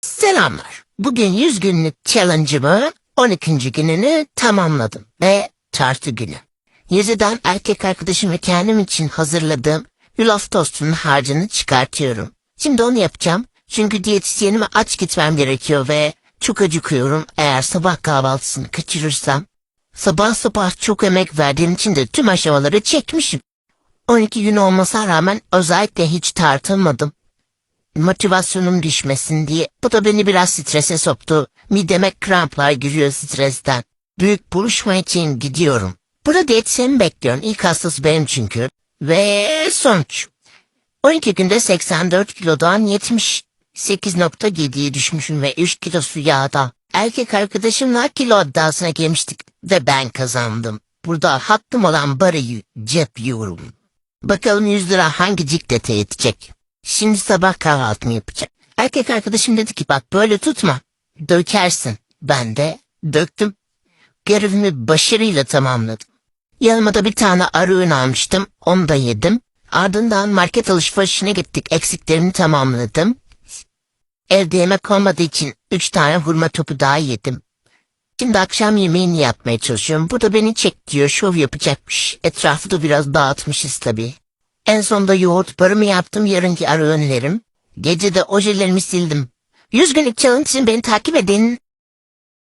Selamlar. Bugün 100 günlük challenge'ımı 12. gününü tamamladım ve tartı günü. Yüzüden erkek arkadaşım ve kendim için hazırladığım yulaf tostunun harcını çıkartıyorum. Şimdi onu yapacağım çünkü diyetisyenime aç gitmem gerekiyor ve çok acıkıyorum eğer sabah kahvaltısını kaçırırsam. Sabah sabah çok emek verdiğim için de tüm aşamaları çekmişim. 12 gün olmasına rağmen özellikle hiç tartılmadım motivasyonum düşmesin diye. Bu da beni biraz strese soktu. Mideme kramplar giriyor stresten. Büyük buluşma için gidiyorum. Burada diyetisyeni bekliyorum. İlk hastası benim çünkü. Ve sonuç. 12 günde 84 kilodan 78.7'ye düşmüşüm ve 3 kilosu yağda. Erkek arkadaşımla kilo iddiasına girmiştik ve ben kazandım. Burada hakkım olan parayı cep yiyorum. Bakalım 100 lira hangi ciklete yetecek? Şimdi sabah kahvaltımı yapacağım. Erkek arkadaşım dedi ki bak böyle tutma. Dökersin. Ben de döktüm. Görevimi başarıyla tamamladım. Yanıma da bir tane arı ürün almıştım. Onu da yedim. Ardından market alışverişine gittik. Eksiklerimi tamamladım. Evde yemek olmadığı için üç tane hurma topu daha yedim. Şimdi akşam yemeğini yapmaya çalışıyorum. Bu da beni çek diyor. Şov yapacakmış. Etrafı da biraz dağıtmışız tabii. En sonunda yoğurt barımı yaptım yarınki ara önlerim. Gece de ojelerimi sildim. 100 günlük challenge için beni takip edin.